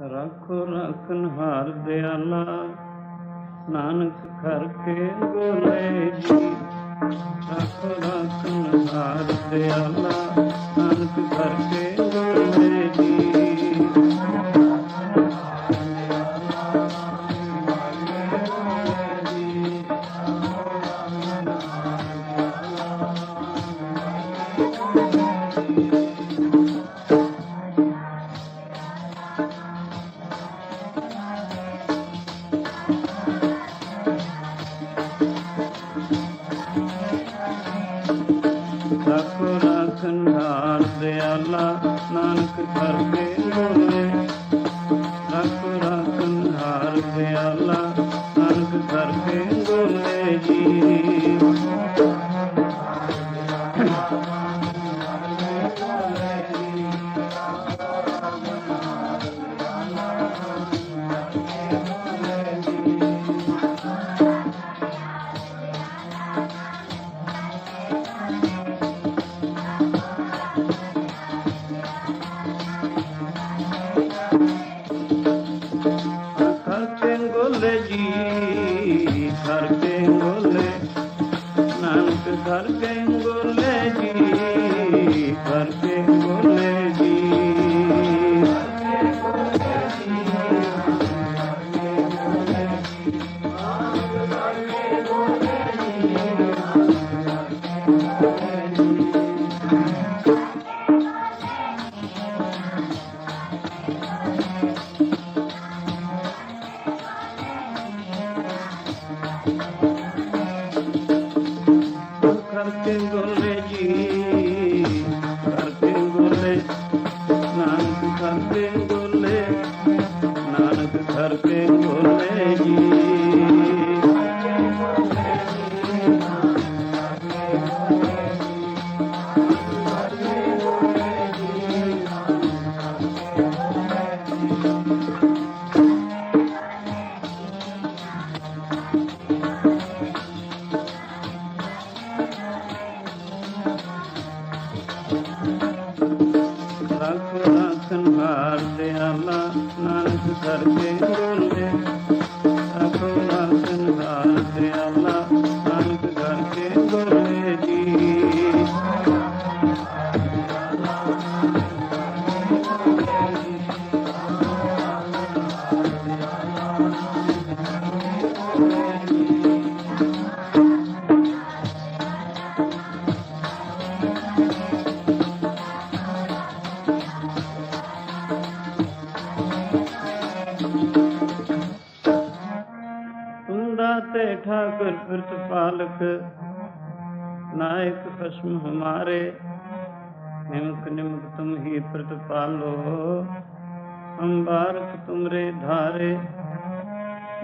ਰੱਖੋ ਰੱਖਨ ਹਾਰ ਦਿਆਲਾ, ਨਾਨਕ ਕਰ ਕੇ ਗੋਲੇ ਜੀ। ਰੱਖੋ ਰੱਖਨ ਹਾਰ ਦਿਆਲਾ, ਨਾਨਕ ਕਰ ਕੇ ਰੱਖੋ ਰੱਖਨ ਹਾਰ ਦਿਆਲਾ ਨਾਨਕ ਕਰ ਕੇ ਗੋਲੇ ਰੱਖੋ ਰੱਖਨ ਦਿਆਲਾ ਨਾਨਕ ਕਰ ਗੋਲੇ ਜੀ। ਗੋਲੇ ਜੀ ਕਰਕੇ ਗੋਲੇ ਨਾਨਕ ਕਰਕੇ ਗੋਲੇ ਜੀ ਘਰ ਗੋਲੇ ਰੱਖ ਰੱਖਨ ਹਾਰ ਦਿਆਲਾ ਨਾਨਕ ਕਰਕੇ ਗੋਲੇ ਰੱਖ ਰੱਖਨ ਹਾਰ ਦਿਆਲਾ ਨਾਨਕ ਕਰਕੇ ਗੋਲੇ ਜੀ। ਤੁੰਦਾ ਤੇ ਠਾਕੁਰ ਪ੍ਰਤਪਾਲਕ ਨਾਇਕ ਖਸਮ ਹਮਾਰੇ, ਨਿਮਕ ਨਿਮਕ ਤੁਮ ਹੀ ਪ੍ਰਤਪਾਲੋ ਹਮ ਬਾਰਕ ਤੁਮਰੇ ਧਾਰੇ।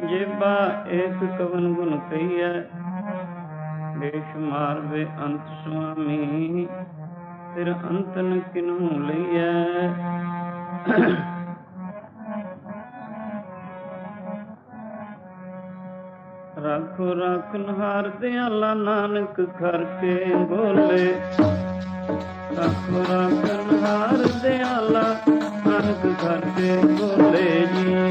ਜੇਬਾ ਏਕ ਕਵਨ ਗੁਣ ਕਹੀਐ ਬੇਸ਼ੁਮਾਰ ਵੇ ਅੰਤ ਸੁਆਮੀ ਤੇਰਾ ਅੰਤਨ ਕਿਨੂ ਲਈਐ? ਰੱਖੋ ਰੱਖਨ ਹਾਰ ਦਿਆਲਾ ਨਾਨਕ ਕਰਕੇ ਬੋਲੇ। ਰੱਖੋ ਰੱਖਨ ਹਾਰ ਦਿਆਲਾ ਨਾਨਕ ਕਰਕੇ ਬੋਲੇ ਜੀ।